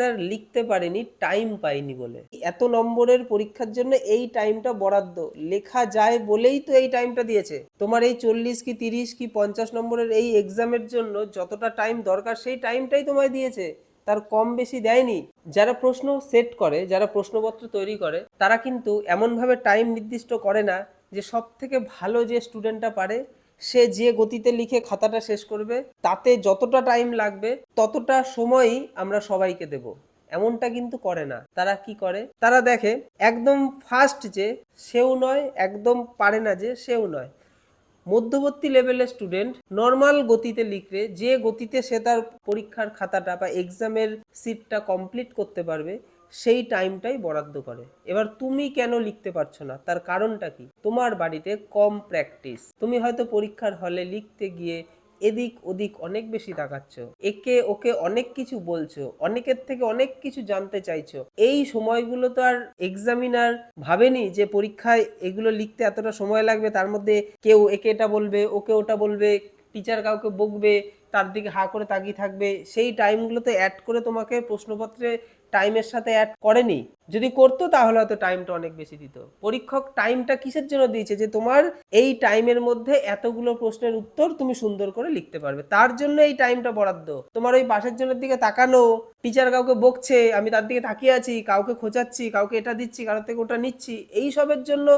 Sir লিখতে পারেনি time পাইনি বলে। এত নম্বরের পরীক্ষার জন্য এই টাইমটা বরাদ্দ। লেখা যায় বলেই তো এই টাইমটা দিয়েছে। তোমার এই চল্লিশ কি তিরিশ কি পঞ্চাশ নম্বরের এই এক্সামের জন্য যতটা টাইম দরকার, সেই টাইমটাই তোমায় দিয়েছে। তার কম বেশি দেয়নি। যারা প্রশ্ন সেট করে, যারা প্রশ্নপত্র তৈরি করে, তারা কিন্তু এমনভাবে টাইম নির্দিষ্ট করে না যে সব থেকে ভালো যে স্টুডেন্টটা পারে সে যে গতিতে লিখে খাতাটা শেষ করবে, তাতে যতটা টাইম লাগবে, ততটা সময়ই আমরা সবাইকে দেব। এমনটা কিন্তু করে না। তারা কি করে? তারা দেখে একদম ফার্স্ট যে সেও নয়, একদম পারে না যে সেও নয়। মধ্যবর্তী লেভেলের স্টুডেন্ট নর্মাল গতিতে লিখলে যে গতিতে সে তার পরীক্ষার খাতাটা বা এক্সামের সিটটা কমপ্লিট করতে পারবে সেই টাইমটাই বরাদ্দ করে। এবার তুমি কেন লিখতে পারছ না? তার কারণটা কি? তোমার বাড়িতে কম প্র্যাকটিস তুমি হয়তো পরীক্ষার হলে লিখতে গিয়ে এদিক ওদিক অনেক বেশি তাকাচ্ছ। একে ওকে অনেক কিছু বলছো, অনেকের থেকে অনেক কিছু জানতে চাইছো। এই সময়গুলো তো আর এক্সামিনার ভাবেনি যে পরীক্ষায় এগুলো লিখতে এতটা সময় লাগবে, তার মধ্যে কেউ একে এটা বলবে, ওকে ওটা বলবে টিচার কাউকে বকবে, তার দিকে হা করে তাকিয়ে থাকবে, সেই টাইমগুলোতে অ্যাড করে তোমাকে প্রশ্নপত্রে টাইমের সাথে অ্যাড করেনি। যদি করতো তাহলে হয়তো টাইমটা অনেক বেশি দিত। পরীক্ষক টাইমটা কিসের জন্য দিয়েছে? যে তোমার এই টাইমের মধ্যে এতগুলো প্রশ্নের উত্তর তুমি সুন্দর করে লিখতে পারবে। তার জন্য এই টাইমটা বরাদ্দ। তোমার ওই পাশের জনের দিকে তাকানো টিচার কাউকে বকছে, আমি তার দিকে তাকিয়ে আছি, কাউকে খোঁচাচ্ছি, কাউকে এটা দিচ্ছি, কারোর থেকে ওটা নিচ্ছি, এই সবের জন্য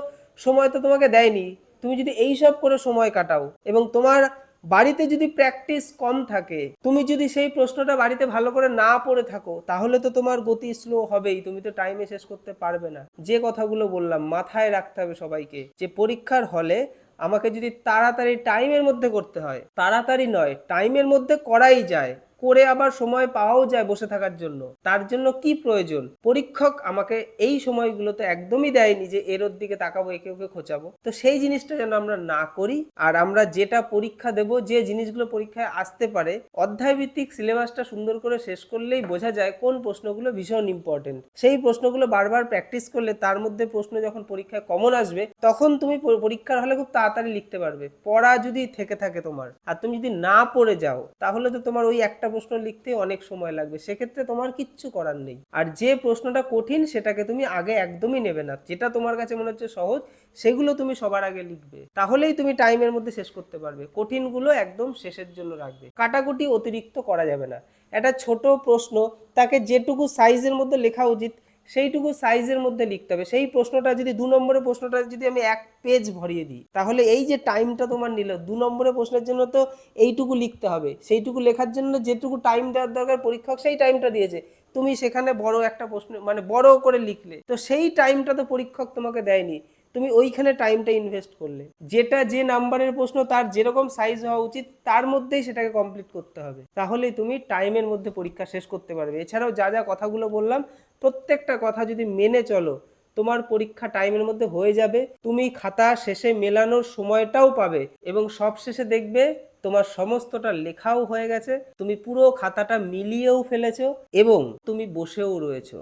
সময় তো তোমাকে দেয়নি। তুমি যদি এই সব করে সময় কাটাও এবং তোমার বাড়িতে যদি প্র্যাকটিস কম থাকে, তুমি যদি সেই প্রশ্নটা বাড়িতে ভালো করে না পড়ে থাকো, তাহলে তো তোমার গতি স্লো হবেই, তুমি তো টাইমে শেষ করতে পারবে না। যে কথাগুলো বললাম, মাথায় রাখতে হবে সবাইকে যে পরীক্ষার হলে আমাকে যদি তাড়াতাড়ি টাইমের মধ্যে করতে হয়, তাড়াতাড়ি নয় টাইমের মধ্যে করাই যায়। করে আবার সময় পাওয়াও যায় বসে থাকার জন্য। তার জন্য কি প্রয়োজন? পরীক্ষক আমাকে এই সময়গুলোতে একদমই দেয়নি যে এর ওর দিকে তাকাবো, একে ওকে খোঁচাবো। তো সেই জিনিসটা যেন আমরা না করি আর আমরা যেটা পরীক্ষা দেব, যে জিনিসগুলো পরীক্ষায় আসতে পারে অধ্যায় ভিত্তিক সিলেবাসটা সুন্দর করে শেষ করলেই বোঝা যায় কোন প্রশ্নগুলো ভীষণ ইম্পর্টেন্ট সেই প্রশ্নগুলো বারবার প্র্যাকটিস করলে তার মধ্যে প্রশ্ন যখন পরীক্ষায় কমন আসবে, তখন তুমি পরীক্ষার হলে খুব তাড়াতাড়ি লিখতে পারবে। পড়া যদি থেকে থাকে তোমার, আর তুমি যদি না পড়ে যাও, তাহলে তো তোমার ওই একটা প্রশ্ন লিখতে অনেক সময় লাগবে। সেক্ষেত্রে তোমার কিচ্ছু করার নেই। আর যে প্রশ্নটা কঠিন, সেটাকে তুমি আগে একদমই নেবে না। যেটা তোমার কাছে মনে হচ্ছে সহজ, সেগুলো তুমি সবার আগে লিখবে। তাহলেই তুমি টাইমের মধ্যে শেষ করতে পারবে। কঠিনগুলো একদম শেষের জন্য রাখবে। কাটাকুটি অতিরিক্ত করা যাবে না। একটা ছোট প্রশ্ন, তাকে যেটুকু সাইজের মধ্যে লেখা উচিত সেইটুকু সাইজের মধ্যে লিখতে হবে। সেই প্রশ্নটা যদি, দু নম্বরের প্রশ্নটা যদি আমি এক পেজ ভরিয়ে দিই, তাহলে এই যে টাইমটা তোমার নিল, দু নম্বরের প্রশ্নের জন্য তো এইটুকু লিখতে হবে। সেইটুকু লেখার জন্য যেটুকু টাইম দেওয়ার দরকার, পরীক্ষক সেই টাইমটা দিয়েছে। তুমি সেখানে বড় একটা প্রশ্ন মানে বড় করে লিখলে। তো সেই টাইমটা তো পরীক্ষক তোমাকে দেয়নি। তুমি ওইখানে টাইমটা ইনভেস্ট করলে। যেটা যে নাম্বারের প্রশ্ন, তার যেরকম সাইজ হওয়া উচিত, তার মধ্যেই সেটাকে কমপ্লিট করতে হবে। তাহলেই তুমি টাইমের মধ্যে পরীক্ষা শেষ করতে পারবে। এছাড়াও যা যা কথাগুলো বললাম, প্রত্যেকটা কথা যদি মেনে চলো, তোমার পরীক্ষা টাইমের মধ্যে হয়ে যাবে। তুমি খাতা শেষে মেলানোর সময়টাও পাবে এবং সব শেষে দেখবে তোমার সমস্তটা লেখাও হয়ে গেছে। তুমি পুরো খাতাটা মিলিয়েও ফেলেছো এবং তুমি বসেও রয়েছো।